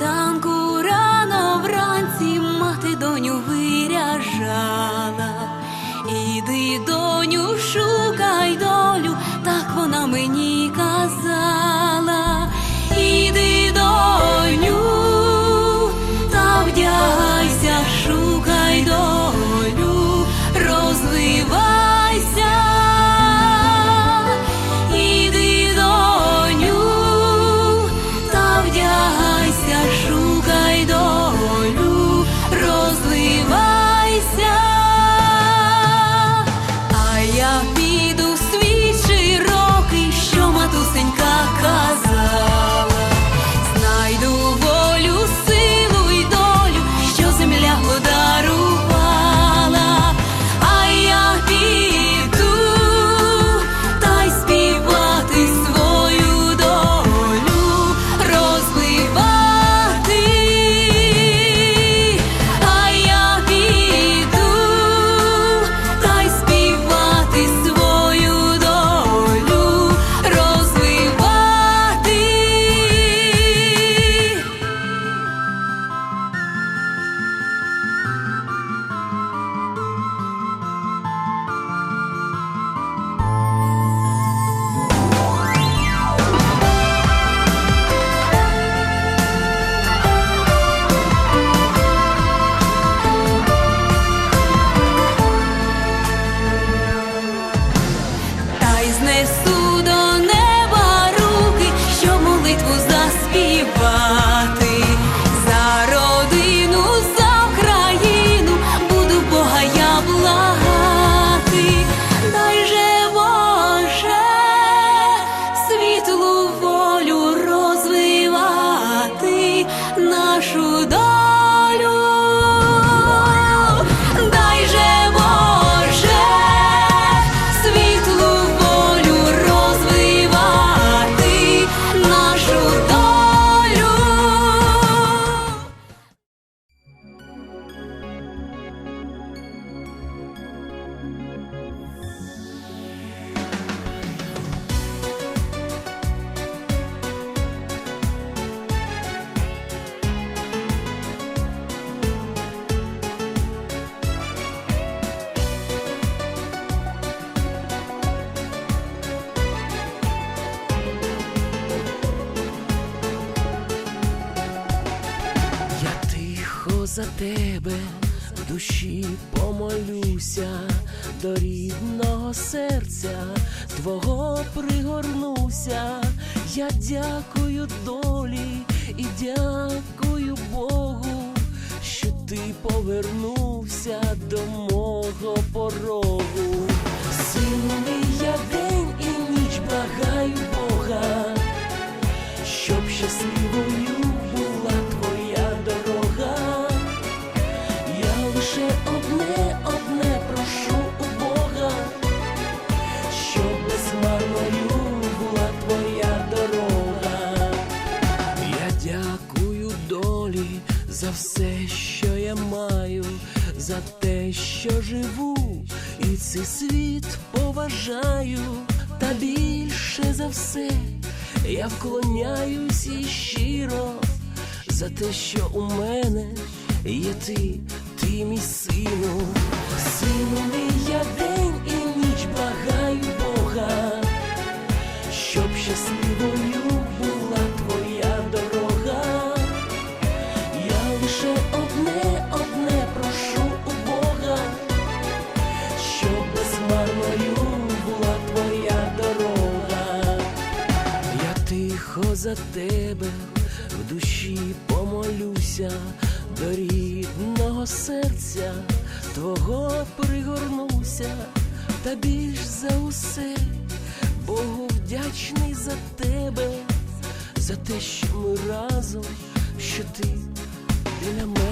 当孤 за тебе в душі помолюся, до рідного серця твого пригорнуся. Я дякую долі і дякую Богу, що ти повернувся до мого порогу. Мій, я день і ніч благаю Бога щоб щасливою за те, що живу, і цей світ поважаю, та більше за все я вклоняюсь і щиро за те, що у мене є ти, ти мій сину, сину мій я за тебе в душі помолюся, до рідного серця твого пригорнуся, та більш за усе. Богу вдячний за тебе, за те, що ми разом, що ти біля мене,